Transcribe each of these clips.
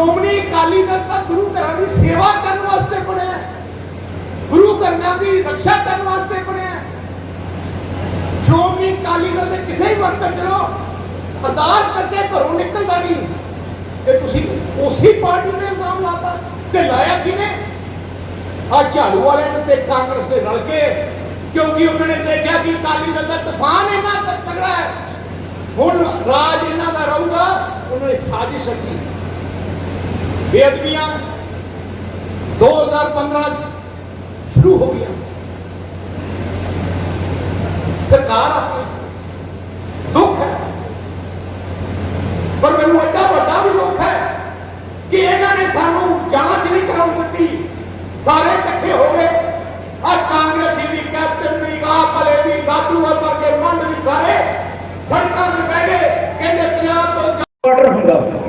ਸ਼੍ਰੋਮਣੀ ਅਕਾਲੀ ਦਲ ਤਾਂ ਗੁਰੂ ਘਰਾਂ ਦੀ ਸੇਵਾ ਕਰਨ ਵਾਸਤੇ ਬਣਿਆ ਗੁਰੂ ਘਰਾਂ ਦੀ ਰੱਖਿਆ ਕਰਨ ਵਾਸਤੇ ਬਣਿਆ ਸ਼੍ਰੋਮਣੀ ਅਕਾਲੀ ਦਲ ਦੇ ਕਿਸੇ ਵੀ ਵਕਤ ਚਲੋ, ਅਰਦਾਸ ਕਰਕੇ ਘਰੋਂ ਨਿਕਲਦਾ ਨਹੀਂ। ਤੇ ਤੁਸੀਂ ਉਸੇ ਪਾਰਟੀ ਦੇ ਇਲਜ਼ਾਮ ਲਾਤਾ ਤੇ ਲਾਇਆ ਕਿਨੇ ਆ ਝਾੜੂ ਵਾਲਿਆਂ ਨੇ ਤੇ ਕਾਂਗਰਸ ਦੇ ਰਲ ਕੇ, ਕਿਉਂਕਿ ਉਹਨਾਂ ਨੇ ਦੇਖਿਆ ਕਿ ਅਕਾਲੀ ਦਲ ਦਾ ਤੂਫਾਨ ਇਹਨਾਂ ਤ- ਤਗੜਾ ਹੈ। ਹੁਣ ਰਾਜ ਇਹਨਾਂ ਦਾ ਰਹੂਗਾ, ਉਹਨਾਂ ਨੇ ਸਾਜ਼ਿਸ਼ ਰਚੀ ਬੇਅਦਬੀਆਂ 2015 ਚ ਸ਼ੁਰੂ ਹੋ ਗਈਆਂ। ਸਰਕਾਰ ਆਪਣੀ ਸੀ। ਦੁੱਖ ਹੈ। ਪਰ ਮੈਨੂੰ ਐਡਾ ਵੱਡਾ ਵੀ ਦੁੱਖ ਹੈ ਕਿ ਇਹਨਾਂ ਨੇ ਸਾਨੂੰ ਜਾਂਚ ਨਹੀਂ ਕਰਾਉਣ ਦਿੱਤੀ। ਸਾਰੇ ਇਕੱਠੇ ਹੋ ਗਏ। ਆ ਕਾਂਗਰਸੀ ਵੀ ਕੈਪਟਨ ਵੀ, ਆਪ ਵਾਲੇ ਵੀ ਦਾਦੂ ਵਰਗੇ ਮੰਡ ਵੀ ਸਾਰੇ ਸੜਕਾਂ ਤੇ ਬਹਿ ਗਏ ਕਹਿੰਦੇ ਪੰਜਾਬ ਤੋਂ ਆਰਡਰ ਹੁੰਦਾ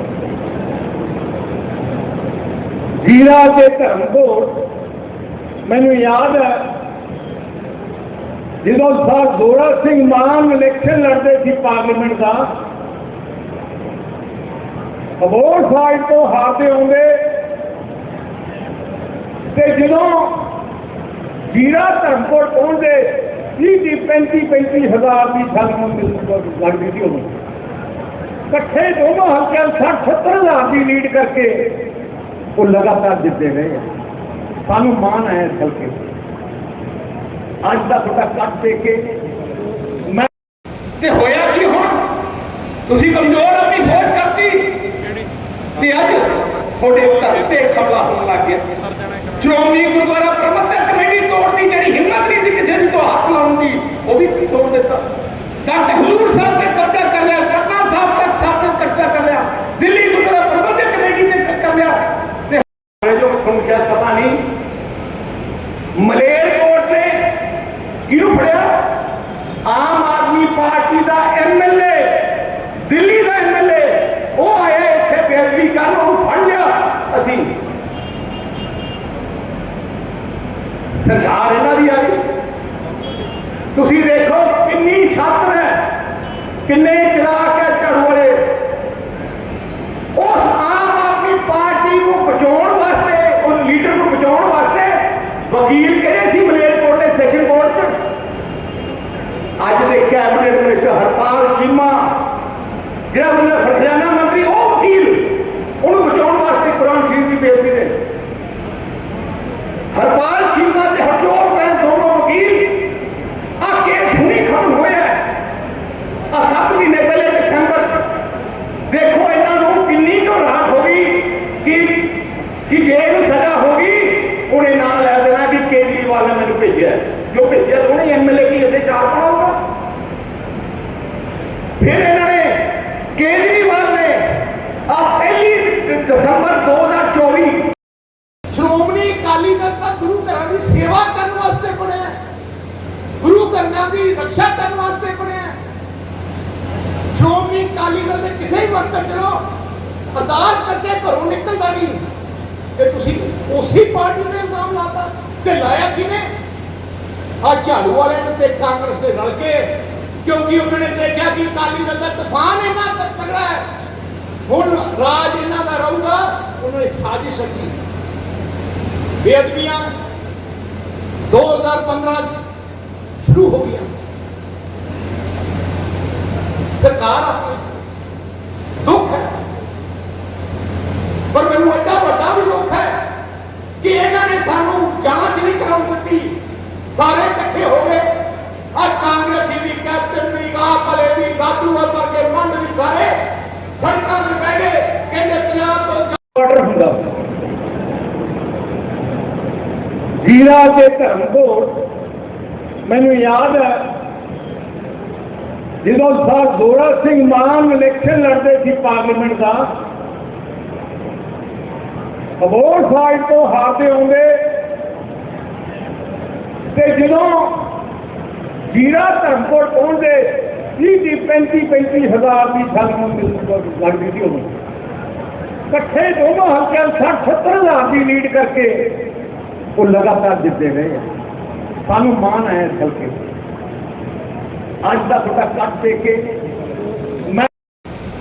ਜੀਰਾ ਤੇ ਧਰਮਕੋਟ ਮੈਨੂੰ ਯਾਦ ਹੈ, ਜਦੋਂ ਸਰ ਗੋਰਾ ਸਿੰਘ ਮਾਨ ਇਲੈਕਸ਼ਨ ਲੜਦੇ ਸੀ ਪਾਰਲੀਮੈਂਟ ਦਾ ਅਬੋਰ ਸਾਈਡ ਤੋਂ ਹਾਰਦੇ ਆਉਂਦੇ, ਤੇ ਜਦੋਂ ਜੀਰਾ ਧਰਮਕੋਟ ਪਹੁੰਚਦੇ 30 ਦੀ 35 35 ਹਜ਼ਾਰ ਦੀ ਸਾਨੂੰ ਲੱਗਦੀ ਸੀ ਉਦੋਂ ਇਕੱਠੇ ਦੋਨੋਂ ਹਲਕਿਆਂ 60 70 ਹਜ਼ਾਰ ਦੀ ਲੀਡ ਕਰਕੇ ਉਹ ਲਗਾਤਾਰ ਜਿੱਤਦੇ ਰਹੇ ਆ। ਸਾਨੂੰ ਮਾਣ ਹੈ ਇਸ ਹਲਕੇ ਤੇ। ਅੱਜ ਦਾ ਤੁਹਾਡਾ ਕੱਟ ਦੇ ਕੇ ਮੈਂ ਤੇ ਹੋਇਆ ਕੀ ਹੁਣ ਤੁਸੀਂ ਕਮਜ਼ੋਰ ਆਪਣੀ ਫੌਜ ਕਰਤੀ ਤੇ ਅੱਜ ਤੁਹਾਡੇ ਘਰ ਤੇ ਖਬਲਾ ਹੋਣ ਲੱਗ ਗਿਆ ਸ਼੍ਰੋਮਣੀ ਗੁਰਦੁਆਰਾ ਪ੍ਰਬੰਧਕ ਕਮੇਟੀ ਤੋੜਦੀ ਜਿਹੜੀ ਹਿੰਮਤ ਨਹੀਂ ਸੀ ਕਿਸੇ ਨੂੰ ਤੋਂ ਹੱਥ ਲਾਉਣ ਦੀ ਉਹ ਵੀ ਤੋੜ ਦਿੱਤਾ ਡਾਕਟਰ ਹਜ਼ੂਰ ਸਾਹਿਬ ਤੇ ਕਬਜ਼ਾ ਕਰ ਲਿਆ ਪਟਨਾ ਸਾਹਿਬ ਤੱਕ ਸਾਹਿਬ ਤੇ ਕਬਜ਼ਾ ਕਰ ਲਿਆ ਦਿੱਲੀ ਗੁਰਦੁਆਰਾ ਪ੍ਰਬੰਧਕ ਕਮੇਟੀ ਤੇ ਕ- ਕਰ ਲਿਆ ਤੇ ਇਹ ਜੋ ਤੁਹਾਨੂੰ ਸ਼ਾਇਦ ਪਤਾ ਨਹੀਂ ਮਲੇਰਕੋਟ ਨੇ ਕਿਹਨੂੰ ਫੜਿਆ? ਆਮ ਆਦਮੀ ਪਾਰਟੀ ਦਾ ਐਮਐਲਏ ਦਿੱਲੀ ਦਾ ਐਮਐਲਏ ਉਹ ਆਇਆ ਇੱਥੇ ਬੇਅਦਬੀ ਕਰਨ, ਉਹਨੂੰ ਫੜ ਲਿਆ ਅਸੀਂ। ਸਰਕਾਰ ਇਹਨਾਂ ਦੀ ਆ ਗਈ। ਤੁਸੀਂ ਦੇਖੋ ਕਿੰਨੀ ਛਾਤਰ ਹੈ, ਕਿੰਨੇ ਚਲਾਕ ਹੈ ਝਾੜੂ ਵਾਲੇ ਉਸ ਆਮ ਆਦਮੀ ਪਾਰਟੀ ਨੂੰ ਬਚਾਉਣ ਵਾਸਤੇ ਉਹ ਲੀਡਰ ਨੂੰ ਬਚਾਉਣ ਵਾਸਤੇ ਵਕੀਲ ਕਿਹੜੇ ਸੀ ਮਲੇਰਕੋਟ ਦੇ ਸੈਸ਼ਨ ਕੋਰਟ 'ਚ ਅੱਜ ਦੇ ਕੈਬਨਿਟ ਮਿਨਿਸਟਰ ਹਰਪਾਲ ਚੀਮਾ ਜਿਹੜਾ ਬੰਦਾ ਖਜ਼ਾਨਾ ਮੰਤਰੀ ਉਹ ਵਕੀਲ ਉਹਨੂੰ ਬਚਾਉਣ ਵਾਸਤੇ ਕੁਰਾਨ ਸ਼ਰੀਫ ਦੀ ਬੇਇੱਜ਼ਤੀ ਦੇ ਹਰਪਾਲ ਚੀਮਾ ਤੇ ਹਰਜੋਤ ਬੈਨ ਦੋਨੋਂ ਵਕੀਲ ਆ ਕੇਸ ਹੁਣੀ ਖਤਮ ਹੋਇਆ ਆ 7 ਮਹੀਨੇ ਪਹਿਲੇ ਦਸੰਬਰ 'ਚ। ਦੇਖੋ ਇਹਨਾਂ ਨੂੰ ਕਿੰਨੀ ਘਬਰਾਹਟ ਹੋ ਗਈ ਕਿ ਕਿ ਜੇ ਇਹਨੂੰ ਸਜ਼ਾ ਹੋ ਗਈ ਉਹਨੇ ਨਾਂ ਲੈ ਦੇਣਾ ਕਿ ਕੇਜਰੀਵਾਲ ਨੇ ਮੈਨੂੰ ਭੇਜਿਆ ਹੈ। ਜੋ ਭੇਜਿਆ ਤਾਂ ਉਹਨੇ ਐਮਐਲਏ ਕੀ ਇਹਦੇ ਚਾਰ ਪਾਉਗਾ ਫਿਰ ਇਹਨਾਂ ਨੇ ਕੇਜਰੀਵਾਲ ਨੇ ਦਸੰਬਰ 2024 ਸ਼੍ਰੋਮਣੀ ਅਕਾਲੀ ਦਲ ਤਾਂ ਗੁਰੂ ਘਰਾਂ ਦੀ ਸੇਵਾ ਕਰਨ ਵਾਸਤੇ ਬਣਿਆ ਗੁਰੂ ਘਰਾਂ ਦੀ ਰੱਖਿਆ ਕਰਨ ਵਾਸਤੇ ਬਣਿਆ ਸ਼੍ਰੋਮਣੀ ਅਕਾਲੀ ਦਲ ਦੇ ਕਿਸੇ ਵੀ ਵਕਤ ਚਲੋ ਅਰਦਾਸ ਕਰਕੇ ਘਰੋਂ ਨਿਕਲਦਾ ਨਹੀਂ। ਤੇ ਤੁਸੀਂ ਉਸੇ ਪਾਰਟੀ ਦੇ ਨਾਮ ਲਾਤਾ ਤੇ ਲਾਇਆ ਕਿਨੇ ਆ ਝਾੜੂ ਵਾਲੇ ਨੇ ਤੇ ਕਾਂਗਰਸ ਦੇ ਰਲ ਕੇ, ਕਿਉਂਕਿ ਉਹਨਾਂ ਨੇ ਦੇਖਿਆ ਕਿ ਅਕਾਲੀ ਦਲ ਦਾ ਤੂਫਾਨ ਇੰਨਾ ਤ- ਹੈ। ਹੁਣ ਰਾਜ ਇਹਨਾਂ ਦਾ ਰਹੂਗਾ, ਉਹਨਾਂ ਨੇ ਸਾਜ਼ਿਸ਼ ਰਚੀ ਬੇਅਦਬੀਆਂ 2015 ਸ਼ੁਰੂ ਹੋ ਗਈਆਂ। ਸਰਕਾਰ ਆਪਣੀ ਦੁੱਖ ਹੈ। ਪਰ ਮੈਨੂੰ ਐਡਾ ਵੱਡਾ ਵੀ ਦੁੱਖ ਹੈ ਕਿ ਇਹਨਾਂ ਨੇ ਸਾਨੂੰ ਜਾਂਚ ਨਹੀਂ ਕਰਾਉਣ ਦਿੱਤੀ। ਸਾਰੇ ਜੀਰਾ ਤੇ ਧਰਮਕੋਟ ਮੈਨੂੰ ਯਾਦ ਹੈ, ਜਦੋਂ ਸਰ ਗੋਰਾ ਸਿੰਘ ਮਾਨ ਇਲੈਕਸ਼ਨ ਲੜਦੇ ਸੀ ਪਾਰਲੀਮੈਂਟ ਦਾ ਅਬੋਰ ਸਾਈਡ ਤੋਂ ਹਾਰਦੇ ਆਉਂਦੇ, ਤੇ ਜਦੋਂ ਜੀਰਾ ਧਰਮਪੁਰ ਪਹੁੰਚਦੇ 30 ਦੀ 35 35 ਹਜ਼ਾਰ ਦੀ ਸਾਨੂੰ ਲੱਗਦੀ ਸੀ ਉਦੋਂ ਇਕੱਠੇ ਦੋਨੋਂ ਹਲਕਿਆਂ 60 70 ਹਜ਼ਾਰ ਦੀ ਲੀਡ ਕਰਕੇ ਉਹ ਲਗਾਤਾਰ ਜਿੱਤਦੇ ਰਹੇ ਸਾਨੂੰ ਮਾਣ ਹੈ ਇਸ ਗੱਲ ਤੇ। ਅੱਜ ਦਾ ਤੁਹਾਡਾ ਕੱਟ ਦੇ ਕੇ ਮੈਂ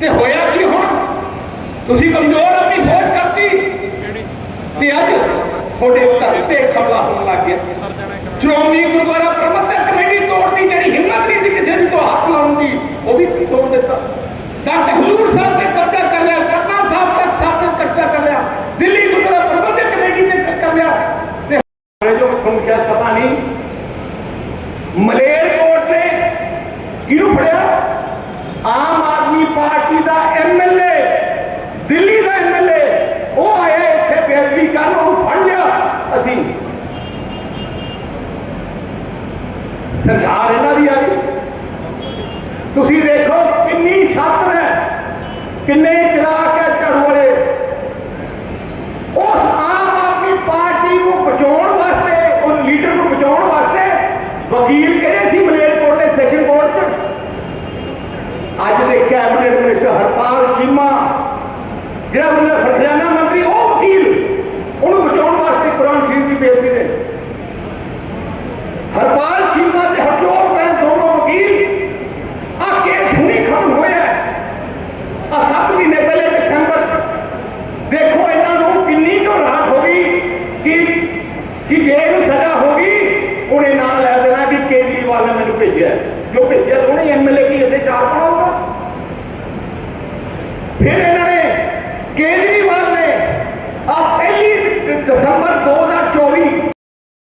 ਤੇ ਹੋਇਆ ਕੀ ਹੁਣ? ਤੁਸੀਂ ਕਮਜ਼ੋਰ ਆਪਣੀ ਫੌਜ ਕਰਤੀ। ਤੇ ਅੱਜ ਤੁਹਾਡੇ ਘਰ ਤੇ ਖਬਰ ਹੋਣ ਲੱਗ ਗਿਆ। ਸ਼੍ਰੋਮਣੀ ਗੁਰਦੁਆਰਾ ਪ੍ਰਬੰਧਕ ਕਮੇਟੀ ਤੋੜਦੀ ਜਿਹੜੀ ਹਿੰਮਤ ਨਹੀਂ ਸੀ ਕਿਸੇ ਮਲੇਰ ਕੋਟ ਨੇ ਕਿਹਨੂੰ ਫੜਿਆ? ਆਮ ਆਦਮੀ ਪਾਰਟੀ ਦਾ ਐਮਐਲਏ ਦਿੱਲੀ ਦਾ ਐਮਐਲਏ ਉਹ ਆਇਆ ਇੱਥੇ ਬੇਅਦਬੀ ਕਰਨ ਉਹ ਫੜ ਲਿਆ ਅਸੀਂ। ਸਰਕਾਰ ਇਹਨਾਂ ਦੀ ਆ ਗਈ। ਤੁਸੀਂ ਦੇਖੋ ਕਿੰਨੀ ਛਾਤਰ ਹੈ, ਕਿੰਨੇ ਚਲਾਕ है। जो पिछले थोड़ी एमएलए की इतने चार बना होगा। फिर इन्होंने केजरीवाल ने पहली दिसंबर दो हज़ार